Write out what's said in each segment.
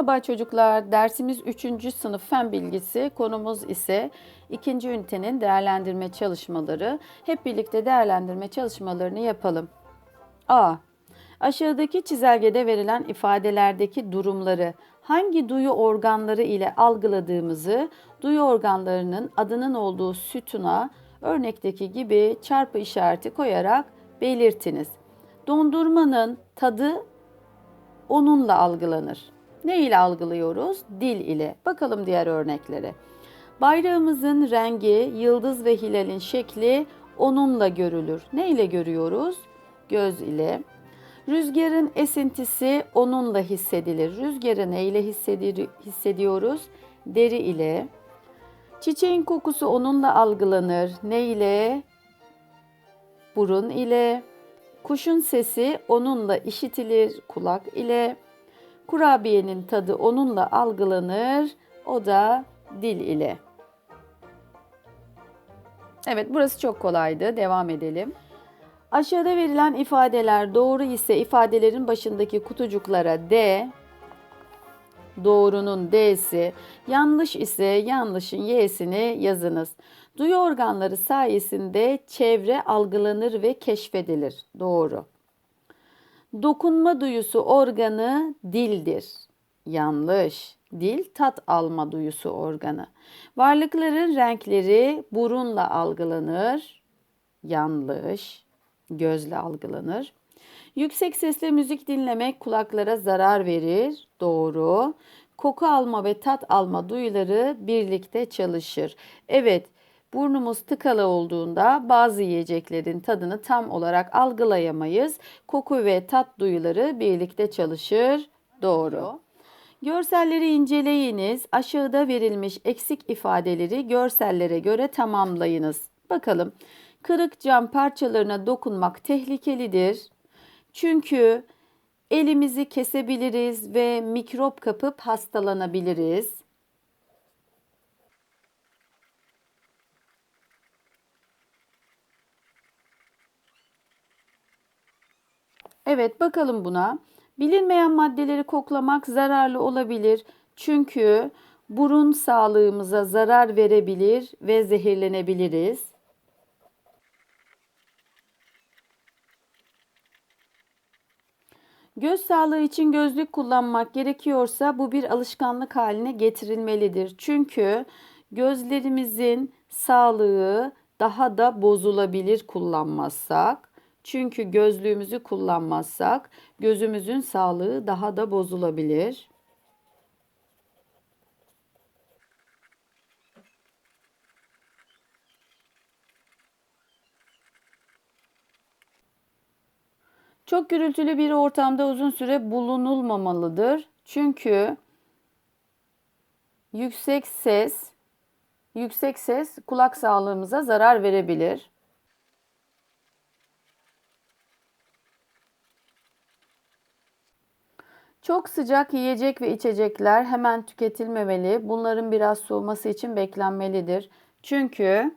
Merhaba çocuklar. Dersimiz 3. sınıf fen bilgisi. Konumuz ise 2. ünitenin değerlendirme çalışmaları. Hep birlikte değerlendirme çalışmalarını yapalım. A. Aşağıdaki çizelgede verilen ifadelerdeki durumları hangi duyu organları ile algıladığımızı duyu organlarının adının olduğu sütuna örnekteki gibi çarpı işareti koyarak belirtiniz. Dondurmanın tadı onunla algılanır. Ne ile algılıyoruz? Dil ile. Bakalım diğer örneklere. Bayrağımızın rengi, yıldız ve hilalin şekli onunla görülür. Ne ile görüyoruz? Göz ile. Rüzgarın esintisi onunla hissedilir. Rüzgarı ne ile hissedi- hissediyoruz? Deri ile. Çiçeğin kokusu onunla algılanır. Ne ile? Burun ile. Kuşun sesi onunla işitilir kulak ile. Kurabiyenin tadı onunla algılanır. O da dil ile. Evet burası çok kolaydı. Devam edelim. Aşağıda verilen ifadeler doğru ise ifadelerin başındaki kutucuklara D, doğrunun D'si, yanlış ise yanlışın Y'sini yazınız. Duyu organları sayesinde çevre algılanır ve keşfedilir. Doğru. Dokunma duyusu organı dildir. Yanlış. Dil tat alma duyusu organı. Varlıkların renkleri burunla algılanır. Yanlış. Gözle algılanır. Yüksek sesle müzik dinlemek kulaklara zarar verir. Doğru. Koku alma ve tat alma duyuları birlikte çalışır. Evet, burnumuz tıkalı olduğunda bazı yiyeceklerin tadını tam olarak algılayamayız. Koku ve tat duyuları birlikte çalışır. Doğru. Görselleri inceleyiniz. Aşağıda verilmiş eksik ifadeleri görsellere göre tamamlayınız. Bakalım. Kırık cam parçalarına dokunmak tehlikelidir. Çünkü elimizi kesebiliriz ve mikrop kapıp hastalanabiliriz. Evet bakalım buna. Bilinmeyen maddeleri koklamak zararlı olabilir. Çünkü burun sağlığımıza zarar verebilir ve zehirlenebiliriz. Göz sağlığı için gözlük kullanmak gerekiyorsa bu bir alışkanlık haline getirilmelidir. Çünkü gözlerimizin sağlığı daha da bozulabilir kullanmazsak. Çünkü gözlüğümüzü kullanmazsak gözümüzün sağlığı daha da bozulabilir. Çok gürültülü bir ortamda uzun süre bulunulmamalıdır. Çünkü yüksek ses yüksek ses kulak sağlığımıza zarar verebilir. Çok sıcak yiyecek ve içecekler hemen tüketilmemeli. Bunların biraz soğuması için beklenmelidir. Çünkü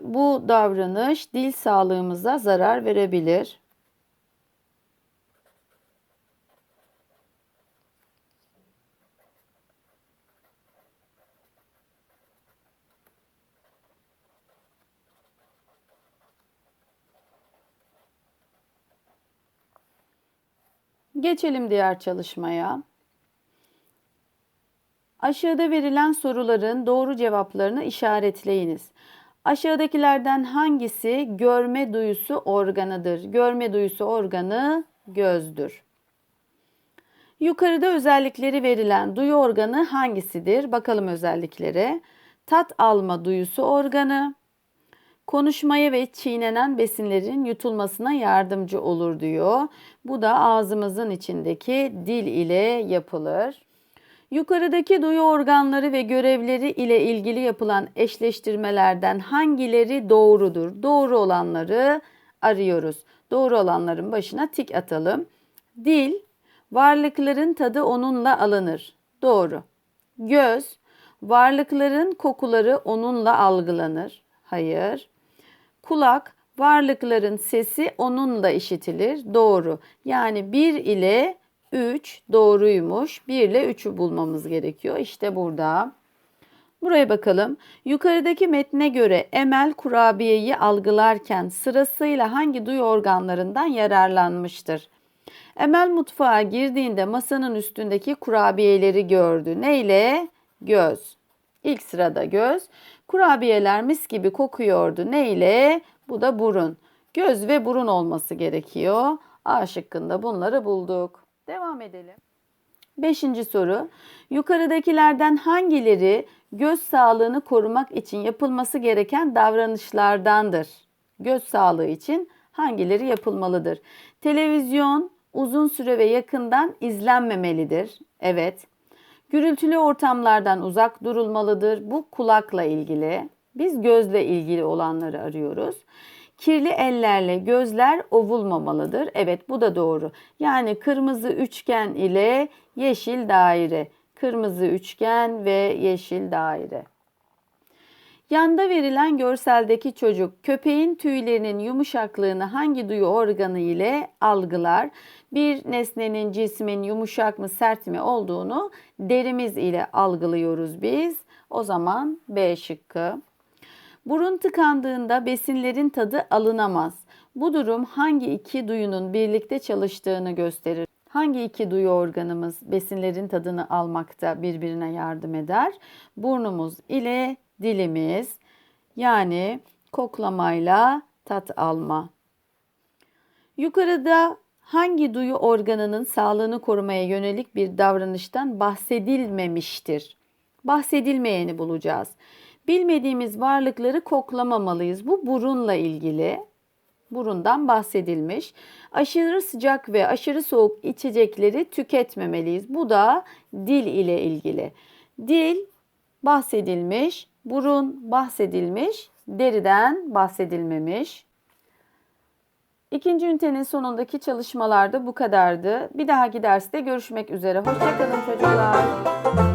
bu davranış dil sağlığımıza zarar verebilir. Geçelim diğer çalışmaya. Aşağıda verilen soruların doğru cevaplarını işaretleyiniz. Aşağıdakilerden hangisi görme duyusu organıdır? Görme duyusu organı gözdür. Yukarıda özellikleri verilen duyu organı hangisidir? Bakalım özelliklere. Tat alma duyusu organı, konuşmaya ve çiğnenen besinlerin yutulmasına yardımcı olur diyor. Bu da ağzımızın içindeki dil ile yapılır. Yukarıdaki duyu organları ve görevleri ile ilgili yapılan eşleştirmelerden hangileri doğrudur? Doğru olanları arıyoruz. Doğru olanların başına tik atalım. Dil, varlıkların tadı onunla alınır. Doğru. Göz, varlıkların kokuları onunla algılanır. Hayır. Kulak, varlıkların sesi onunla işitilir. Doğru. Yani 1 ile 3 doğruymuş. 1 ile 3'ü bulmamız gerekiyor. İşte burada. Buraya bakalım. Yukarıdaki metne göre Emel kurabiyeyi algılarken sırasıyla hangi duyu organlarından yararlanmıştır? Emel mutfağa girdiğinde masanın üstündeki kurabiyeleri gördü. Neyle? Göz. İlk sırada göz. Kurabiyeler mis gibi kokuyordu. Neyle? Bu da burun. Göz ve burun olması gerekiyor. A şıkkında bunları bulduk. Devam edelim. Beşinci soru. Yukarıdakilerden hangileri göz sağlığını korumak için yapılması gereken davranışlardandır? Göz sağlığı için hangileri yapılmalıdır? Televizyon uzun süre ve yakından izlenmemelidir. Evet. Gürültülü ortamlardan uzak durulmalıdır. Bu kulakla ilgili. Biz gözle ilgili olanları arıyoruz. Kirli ellerle gözler ovulmamalıdır. Evet bu da doğru. Yani kırmızı üçgen ile yeşil daire. Kırmızı üçgen ve yeşil daire. Yanda verilen görseldeki çocuk köpeğin tüylerinin yumuşaklığını hangi duyu organı ile algılar? Bir nesnenin cismin yumuşak mı sert mi olduğunu derimiz ile algılıyoruz biz. O zaman B şıkkı. Burun tıkandığında besinlerin tadı alınamaz. Bu durum hangi iki duyunun birlikte çalıştığını gösterir. Hangi iki duyu organımız besinlerin tadını almakta birbirine yardım eder? Burnumuz ile dilimiz yani koklamayla tat alma. Yukarıda hangi duyu organının sağlığını korumaya yönelik bir davranıştan bahsedilmemiştir? Bahsedilmeyeni bulacağız. Bilmediğimiz varlıkları koklamamalıyız. Bu burunla ilgili. Burundan bahsedilmiş. Aşırı sıcak ve aşırı soğuk içecekleri tüketmemeliyiz. Bu da dil ile ilgili. Dil bahsedilmiş, burun bahsedilmiş, deriden bahsedilmemiş. İkinci ünitenin sonundaki çalışmalarda bu kadardı. Bir dahaki derste görüşmek üzere. Hoşçakalın çocuklar.